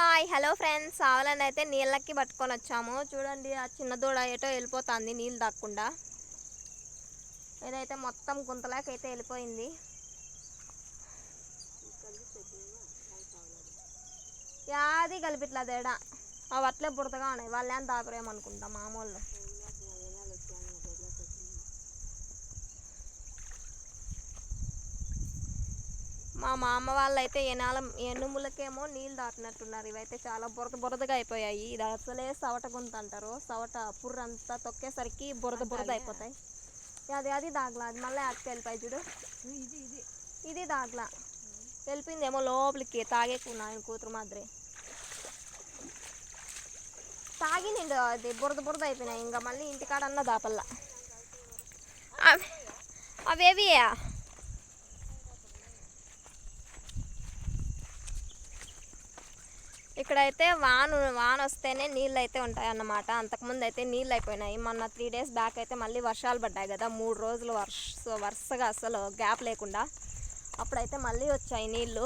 Hi hello friends. ఆవులని అయితే నీళ్ళకి పట్టుకొని వచ్చాము. చూడండి ఆ చిన్న దూడ ఏటో వెళ్ళిపోతుంది నీళ్ళు దాక్కుండా. ఇదైతే మొత్తం గుంతలాకి అయితే వెళ్ళిపోయింది. యాది కలిపిట్లా తేడా. అవి అట్లే బుడతగా ఉన్నాయి. వాళ్ళు ఏం తాకరేమనుకుంటా మామూలు. మా మామ వాళ్ళు అయితే ఎనాల ఎనుములకేమో నీళ్ళు దాటినట్టున్నారు. ఇవైతే చాలా బురద బురదగా అయిపోయాయి. ఇది అసలే సవట గుంత అంటారు. సవట పుర్ర అంతా తొక్కేసరికి బురద బురద అయిపోతాయి. అది అది దాగలా. అది మళ్ళీ అక్క వెళ్ళిపోయి చూడు. ఇది ఇది ఇది. దాగలా. వెళ్ళిపోయిందేమో లోపలికి. తాగేకున్నా ఆయన కూతురు మాదిరి. తాగి నిండు అది. బురద బురద అయిపోయినాయి. ఇంకా మళ్ళీ ఇంటికాడన్నా దాపల్లా. అవి ఇక్కడైతే వాన వాన వస్తేనే నీళ్ళు అయితే ఉంటాయి అన్నమాట అంతకుముందు అయితే నీళ్ళు అయిపోయినాయి మొన్న త్రీ డేస్ బ్యాక్ అయితే మళ్ళీ వర్షాలు పడ్డాయి కదా. మూడు రోజులు వర్ష వరుసగా అసలు గ్యాప్ లేకుండా అప్పుడైతే మళ్ళీ వచ్చాయి నీళ్ళు.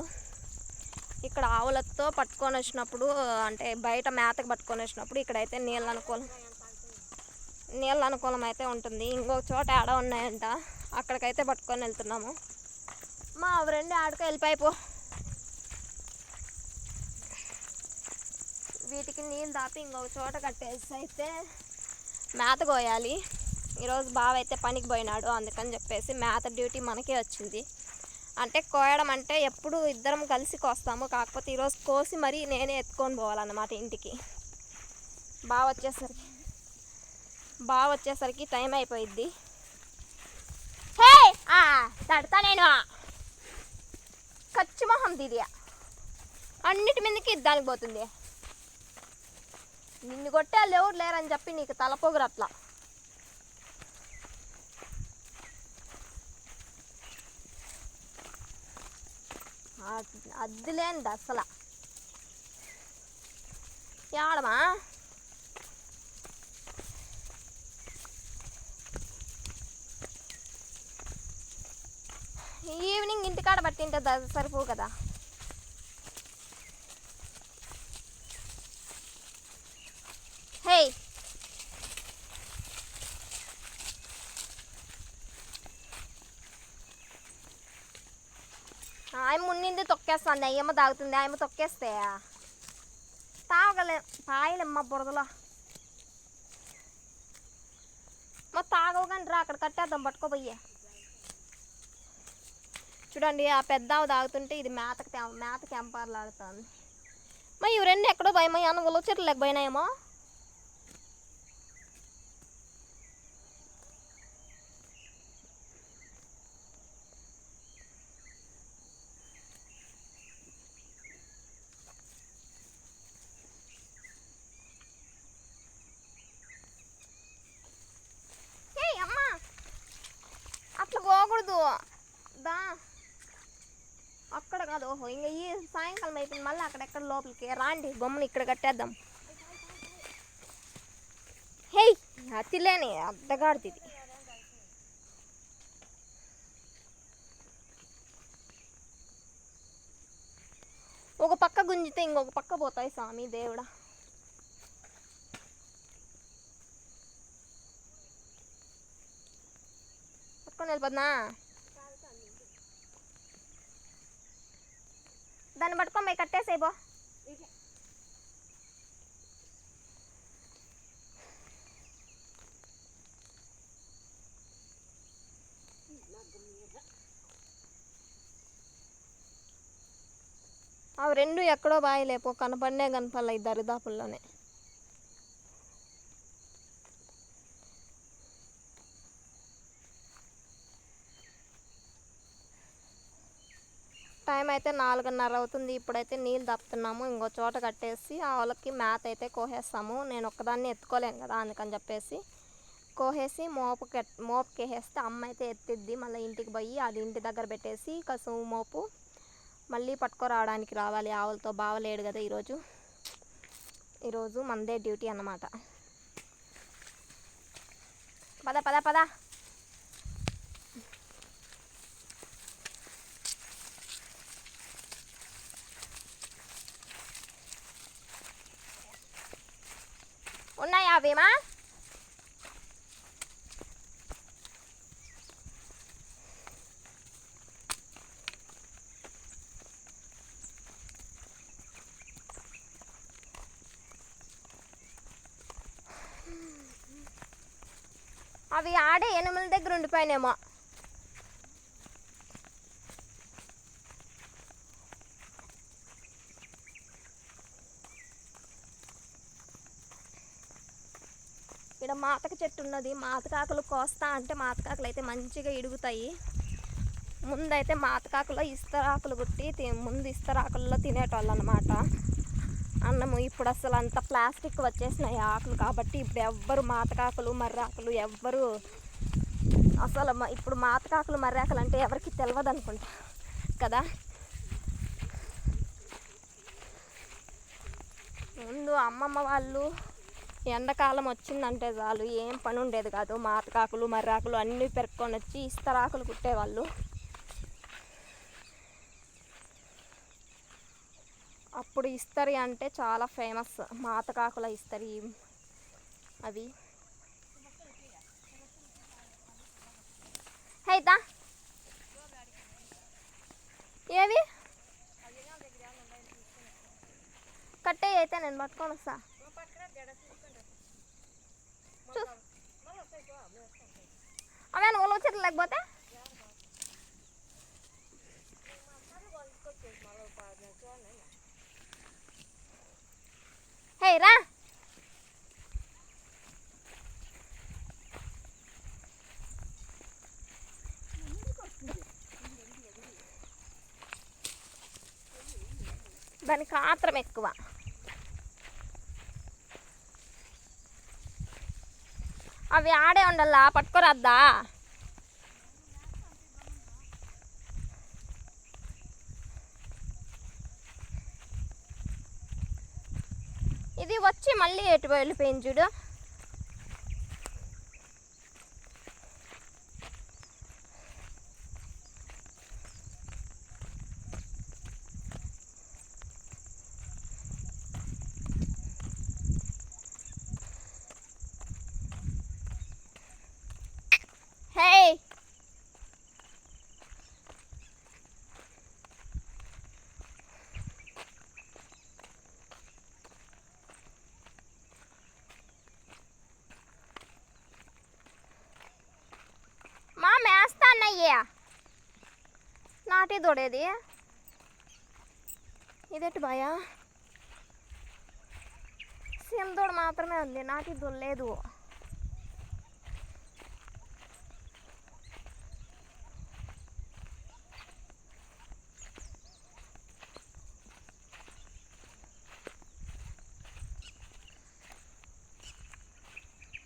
ఇక్కడ ఆవులతో పట్టుకొని వచ్చినప్పుడు అంటే బయట మేతకు పట్టుకొని వచ్చినప్పుడు ఇక్కడైతే నీళ్ళు అనుకూలం నీళ్ళ అనుకూలం అయితే ఉంటుంది. ఇంకొక చోట ఆడ ఉన్నాయంట. అక్కడికైతే పట్టుకొని వెళ్తున్నాము. మా అవి రెండు వెళ్ళిపోయిపో వీటికి నీళ్ళు దాపి ఇంకొక చోట కట్టేసి అయితే మేత కోయాలి. ఈరోజు బావ అయితే పనికి పోయినాడు అందుకని చెప్పేసి మేత డ్యూటీ మనకే వచ్చింది. అంటే కోయడం అంటే ఎప్పుడు ఇద్దరం కలిసి కోస్తాము కాకపోతే ఈరోజు కోసి మరీ నేనే ఎత్తుకొని పోవాలన్నమాట ఇంటికి. బావ వచ్చేసరికి బావ వచ్చేసరికి టైం అయిపోయిద్ది. హే ఆ, తడతా నేను. ఖర్చు మొహం దీదియా అన్నిటి మీదకి దానికి పోతుంది. నిన్ను కొట్టే వాళ్ళు ఎవరు లేరని చెప్పి నీకు తలపోగురు అట్లా. అద్దులేంది అసలు. ఏడమా? ఈవినింగ్ ఇంటికాడ పట్టింటే సరిపోవు కదా హే ఆయమ్మ ఉన్నింది తొక్కేస్తుంది అయ్యమ్మ తాగుతుంది ఆయమ్మ తొక్కేస్తే తాగలే తాయలేమ్మ బురదలో మా తాగవు కానీ రా అక్కడ కట్టేద్దాం పట్టుకోబోయ్యే చూడండి ఆ పెద్ద తాగుతుంటే ఇది మేతకి మేత మేతకి ఎంపార్లాడుతుంది మా ఇవి రెండు ఎక్కడో భయమయ్యాను అన్న ఉలవ చెట్లు లేకపోయినాయేమో ఏయ్ అమ్మా కాదు. దా. అక్కడ కాదు. ఓహో ఇంకా ఈ సాయంకాలం అయిపోయింది. మళ్ళీ అక్కడెక్కడ లోపలికి? రాండి బొమ్మను ఇక్కడ కట్టేద్దాం. హే అతిలేని అద్దగాడిది ఇది. ఒక పక్క గుంజితే ఇంకొక పక్క పోతాయి స్వామి దేవుడా. వెళ్ళిపోతున్నా దాన్ని పట్టుకో పోయి కట్టేసేపో అవి రెండు ఎక్కడో బాయలేపో కనపడినే కనపడలే ఈ దరిదాపుల్లోనే. టైం అయితే నాలుగున్నర అవుతుంది. ఇప్పుడైతే నీళ్ళు తప్పుతున్నాము ఇంకో చోట కట్టేసి ఆవులకి మేత అయితే కోసేస్తాము. నేను ఒక్కదాన్ని ఎత్తుకోలేను కదా అందుకని చెప్పేసి కోసేసి మోపుకి మోపుకేసేస్తే అమ్మ అయితే ఎత్తిద్ది. మళ్ళీ ఇంటికి పోయి అది ఇంటి దగ్గర పెట్టేసి కసువు మోపు మళ్ళీ పట్టుకోరావడానికి రావాలి. ఆవులతో బావలేడు కదా ఈరోజు. ఈరోజు మందే డ్యూటీ అన్నమాట. పద పద పద. అవేమా అవి ఆడే ఎనుముల దగ్గర ఉండిపోయినేమో ఇక్కడ మాతక చెట్టు ఉన్నది. మాతకాకులు కోస్తా అంటే మాతకాకులు అయితే మంచిగా ఇడుగుతాయి. ముందైతే మాతకాకులో ఇస్తరాకులు కుట్టి తి- ముందు ఇస్తరాకుల్లో తినేటోళ్ళు అనమాట అన్నము ఇప్పుడు అసలు అంత ప్లాస్టిక్ వచ్చేసినాయి ఆకులు కాబట్టి ఇప్పుడు ఎవ్వరు మాతకాకులు మర్రాకులు ఎవ్వరు అసలు ఇప్పుడు మాతకాకులు మర్రాకులు అంటే ఎవరికి తెలియదు అనుకుంటా కదా? ముందు అమ్మమ్మ వాళ్ళు ఎండాకాలం వచ్చిందంటే చాలు ఏం పని ఉండేది కాదు. మాతకాకులు మర్రాకులు అన్నీ పెరుక్కొని వచ్చి ఇస్తరాకులు కుట్టేవాళ్ళు. అప్పుడు ఇస్తరి అంటే చాలా ఫేమస్. మాతకాకుల ఇస్తరి అవి. హైతా ఏవి? కట్టే అయితే నేను పట్టుకొని వస్తా. అవి అనుకోలు వచ్చేది లేకపోతే హే రా దానికి ఆత్రం ఎక్కువ. అవి ఆడే ఉండాలా పట్టుకోరాద్దా? ఇది వచ్చి మళ్ళీ ఎటు వెళ్ళిపోయింది చూడు? హే మా మేస్తా అన్నయ్య నాటి దొడేది ఇదేంటి భయ సీఎం దూడ మాత్రమే ఉంది నాటి దొల్లేదు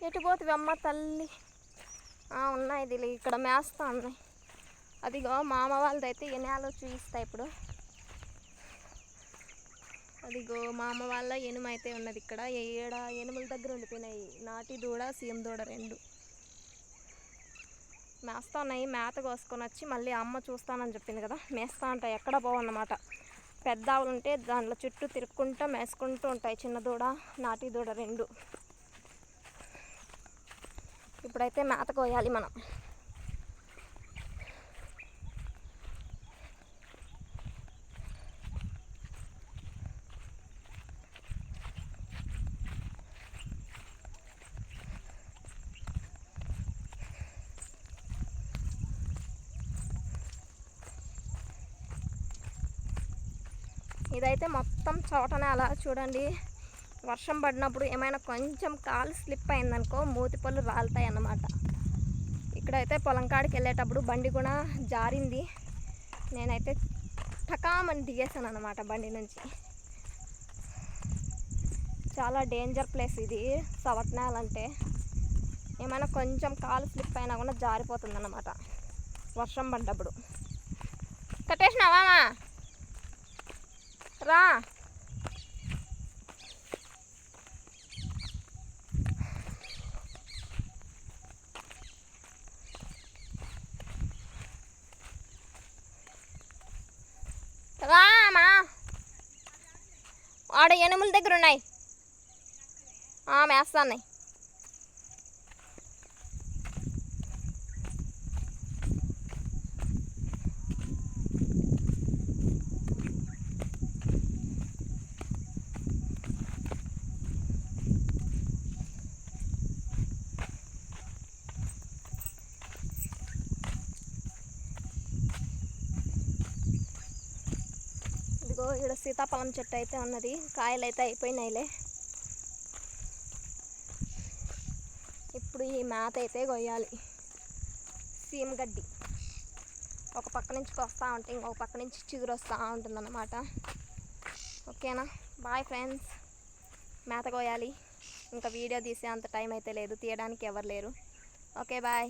ఎటు పోతుంది అమ్మ తల్లి? ఆ, ఉన్నాయి ఇది ఇక్కడ మేస్తా ఉన్నాయి. అదిగో మామ వాళ్ళదైతే ఎనాలో చూపిస్తా ఇప్పుడు. అదిగో మా అమ్మ వాళ్ళ ఎనుము అయితే ఉన్నది ఇక్కడ. ఏడ ఎనుముల దగ్గర ఉండిపోయినాయి నాటి దూడ సీఎం దూడ రెండు. మేస్తా ఉన్నాయి మేత కోసుకొని వచ్చి మళ్ళీ అమ్మ చూస్తానని చెప్పింది కదా. మేస్తా ఉంటాయి ఎక్కడ పోవన్నమాట. పెద్ద ఆవులు ఉంటే దాంట్లో చుట్టూ తిరుక్కుంటూ మేసుకుంటూ ఉంటాయి చిన్న దూడ నాటి దూడ రెండు. ఇప్పుడైతే మేత కోయాలి మనం. ఇదైతే మొత్తం చోటనే అలా చూడండి. వర్షం పడినప్పుడు ఏమైనా కొంచెం కాలు స్లిప్ అయిందనుకో మూతి పళ్ళు రాలుతాయి అన్నమాట ఇక్కడైతే పొలం కాడికి వెళ్ళేటప్పుడు బండి కూడా జారింది. నేనైతే టకామని దిగేసాను అనమాట బండి నుంచి. చాలా డేంజర్ ప్లేస్ ఇది సవట్నాలంటే ఏమైనా కొంచెం కాలు స్లిప్ అయినా కూడా జారిపోతుంది అన్నమాట వర్షం పడ్డప్పుడు. కట్టేసినావా రా. ఆడ ఎనుముల దగ్గర ఉన్నాయి. మేస్తాన్నాయి. ఇక్కడ సీతాఫలం చెట్టు అయితే ఉన్నది. కాయలు అయితే అయిపోయినాయిలే. ఇప్పుడు ఈ మేత అయితే కొయ్యాలి. సీమ గడ్డి. ఒక పక్క నుంచి వస్తూ ఉంటే ఇంకొక పక్క నుంచి చిగురు వస్తూ ఉంటుందన్నమాట. ఓకేనా? Bye friends. మేత కోయాలి ఇంకా వీడియో తీసే అంత టైం అయితే లేదు. తీయడానికి ఎవరు లేరు. Okay bye.